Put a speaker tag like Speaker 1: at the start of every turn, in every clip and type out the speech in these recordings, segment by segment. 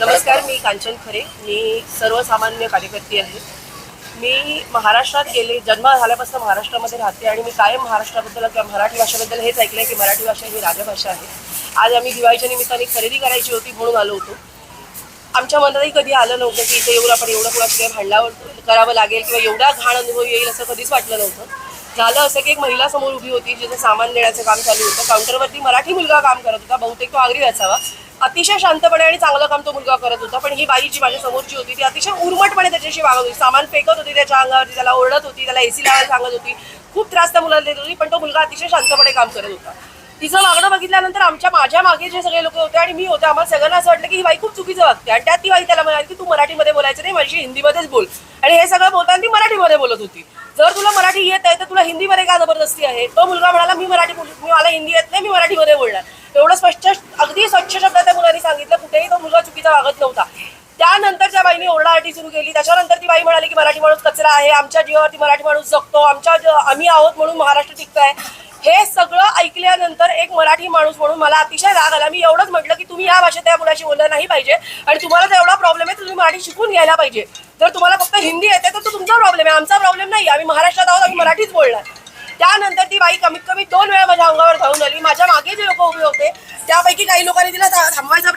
Speaker 1: नमस्कार मी कांचन खरे. मी सर्वसामान्य कार्यकर्ती आहे. मी महाराष्ट्रात गेले जन्म झाल्यापासून महाराष्ट्रामध्ये राहते आणि मी कायम महाराष्ट्राबद्दल किंवा मराठी भाषेबद्दल हेच ऐकलं आहे की मराठी भाषा ही राजभाषा आहे. आज आम्ही दिवाळीच्या निमित्ताने खरेदी करायची होती म्हणून आलो होतो. आमच्या मनातही कधी आलं नव्हतं की इथे येऊन आपण एवढं कुणाशी काही करावं लागेल किंवा एवढा घाण अनुभव येईल असं कधीच वाटलं नव्हतं. झालं असं की एक महिला समोर उभी होती जिचं सामान नेण्याचं काम चालू होतं. काउंटरवरती मराठी मुलगा काम करत होता. बहुतेक तो आगरी असावा. अतिशय शांतपणे आणि चांगलं काम तो मुलगा करत होता पण ही बाई जी माझ्या समोरची होती ती अतिशय उर्मटपणे त्याच्याशी वागत होती. सामान फेकत होती त्याच्या अंगावरती त्याला ओरडत होती त्याला एसी लावायला सांगत होती. खूप त्रास त्या मुलाला देत होती पण तो मुलगा अतिशय शांतपणे काम करत होता. तिचं वागणं बघितल्यानंतर आमच्या माझ्या मागे जे सगळे लोक होते आणि मी होते आम्हाला सगळ्यांना असं वाटलं की ही बाई खूप चुकीचं वागते आणि त्यात ती बाई त्याला म्हणाली की तू मराठीमध्ये बोलायचं नाही माझी हिंदीमध्येच बोल. आणि हे सगळं बोलताना ती मराठीमध्ये बोलत होती. जर तुला मराठी येत आहे तर तुला हिंदीमध्ये का जबरदस्ती आहे? तो मुलगा म्हणाला मी मराठी बोल मी मला हिंदी येत नाही मी मराठीमध्ये बोलणार. एवढं स्पष्ट तो वागत नव्हता. त्यानंतर त्या बाईने ओरडाआटी सुरू केली. त्याच्यानंतर ती बाई म्हणाली की मराठी माणूस कचरा आहे. आमच्या जीवावरती मराठी माणूस जगतो. आमच्या आम्ही आहोत म्हणून महाराष्ट्र टिकतंय. हे सगळं ऐकल्यानंतर एक मराठी माणूस म्हणून मला अतिशय राग आला. मी एवढंच म्हटलं की तुम्ही या भाषेत त्या मुलाशी बोललं नाही पाहिजे. आणि तुम्हाला जर एवढा प्रॉब्लेम आहे तर तुम्ही मराठी शिकून घ्यायला पाहिजे. जर तुम्हाला फक्त हिंदी येते तर तो तुमचा प्रॉब्लेम आहे. आमचा प्रॉब्लेम नाही आम्ही महाराष्ट्रात आहोत आम्ही मराठीच बोलणार. त्यानंतर ती बाई कमीत कमी दोन वेळा माझ्या अंगावर धावून आली. माझ्या मागे जे लोक उभे होते त्यापैकी काही लोकांनी तिला था- थांबवायचा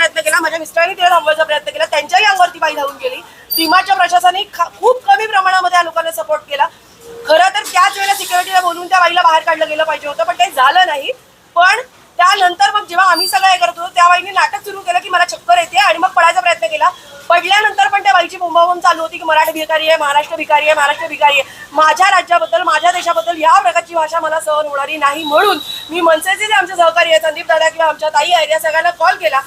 Speaker 1: प्रयत्न केला तिला थांबवायचा प्रयत्न केला त्यांच्याही अंगावरती बाई धावून गेली. डीमार्टच्या प्रशासनाने खूप कमी प्रमाणामध्ये या लोकांना सपोर्ट केला. खरं तर त्याच वेळेला सिक्युरिटीला बोलून त्या बाईला बाहेर काढलं गेलं पाहिजे होतं पण काही झालं नाही. पण त्यानंतर मग जेव्हा आम्ही सगळं हे करत होतो त्या बाईने नाटक सुरू केलं की मला चक्कर येते आणि मग पडायचा प्रयत्न केला. पडल्यानंतर पण त्या बाईची बोंबाबोंब चालू होती की मराठी भिकारी आहे महाराष्ट्र भिकारी आहे महाराष्ट्र भिकारी आहे. माझ्या राज्याबद्दल माझ्या देशाबद्दल या प्रकारची भाषा मला सहन होणारी नाही म्हणून मी मनसेचे जे आमचे सहकारी आहेत संदीप दादा किंवा आमच्या ताई आहेत या सगळ्यांना कॉल केला.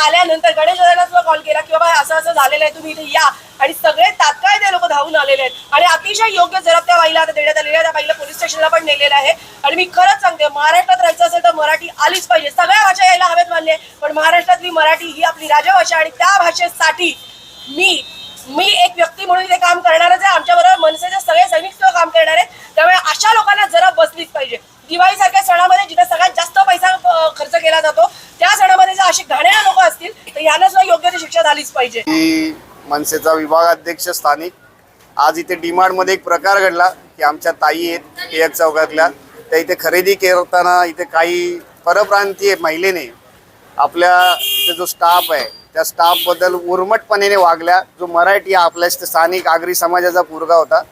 Speaker 1: आल्यानंतर गणेश दादाला सुद्धा कॉल केला की बाबा असं असं झालेलं आहे तुम्ही इथे या. आणि सगळे तात्काळ ते लोक धावून आलेले आहेत. आणि अतिशय योग्य जबाब त्या बाईला आता देण्यात आलेल्या त्या बाईला पोलीस स्टेशनला पण नेलेलं आहे. आणि मी खरंच सांगते महाराष्ट्रात राहायचं असेल तर मराठी आलीच पाहिजे. सगळ्या भाषा यायला हवेत मानले पण महाराष्ट्रातली मराठी ही आपली राजभाषा आणि त्या भाषेसाठी मी मी एक व्यक्ती म्हणून इथे काम करणारच आहे. आमच्याबरोबर मनसेचे सगळे सैनिक सुद्धा काम करणार आहेत. त्यामुळे अशा लोकांना जरा बसलीच पाहिजे. दिवाळीसारख्या सणामध्ये जिथे सगळ्यात जास्त पैसा खर्च केला जातो त्या सणामध्ये जर अशी घाणेरडे लोक असतील तर यांना सुद्धा योग्य ती शिक्षा झालीच पाहिजे.
Speaker 2: मनसेचा विभाग अध्यक्ष स्थानिक. आज इथे डीमार्टमध्ये एक प्रकार घडला की आमच्या ताई आहेत टिळक चौकातल्या. त्या इथे खरेदी करताना इथे काही परप्रांतीय महिलेने आपल्या इथे जो स्टाफ आहे त्या स्टाफबद्दल उर्मटपणे वागल्या. जो मराठी आपल्या स्थानिक आगरी समाजाचा पोरगा होता.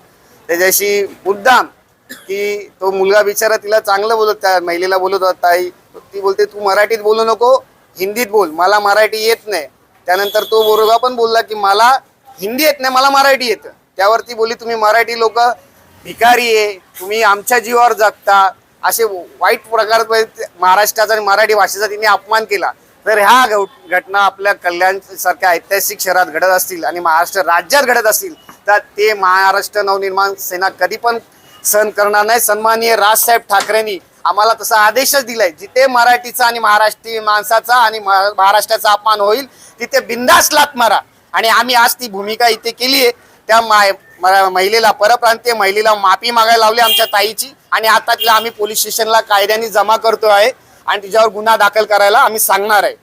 Speaker 2: त्याच्याशी मुद्दाम की तो मुलगा बिचारा तिला चांगलं बोलत त्या महिलेला बोलत होता ताई ती बोलते तू मराठीत बोलू नको हिंदीत बोल मला मराठी येत नाही. त्यानंतर तो बोरगा पण बोलला की मला हिंदी येत नाही मला मराठी येतं. त्यावरती बोलली तुम्ही मराठी लोक भिकारी आहे तुम्ही आमच्या जीवावर जगता. असे वाईट प्रकार म्हणजे महाराष्ट्राचा आणि मराठी भाषेचा तिने अपमान केला. तर ह्या घट- घटना आपल्या कल्याण सारख्या ऐतिहासिक शहरात घडत असतील आणि महाराष्ट्र राज्यात घडत असतील तर ते महाराष्ट्र नवनिर्माण सेना कधी पण सहन करणार नाही. सन्माननीय राजसाहेब ठाकरेंनी आम्हाला तसा आदेशच दिलाय. जिथे मराठीचा आणि महाराष्ट्रीय माणसाचा आणि महाराष्ट्राचा अपमान होईल तिथे बिंदास लात मारा. आणि आम्ही आज ती भूमिका इथे केली आहे. त्या माय- महिलेला परप्रांतीय महिलेला माफी मागायला लावली आमच्या ताईची. आणि आता तिला आम्ही पोलीस स्टेशनला कायद्याने जमा करतो आहे. आणि तिच्यावर गुन्हा दाखल करायला आम्ही सांगणार आहे.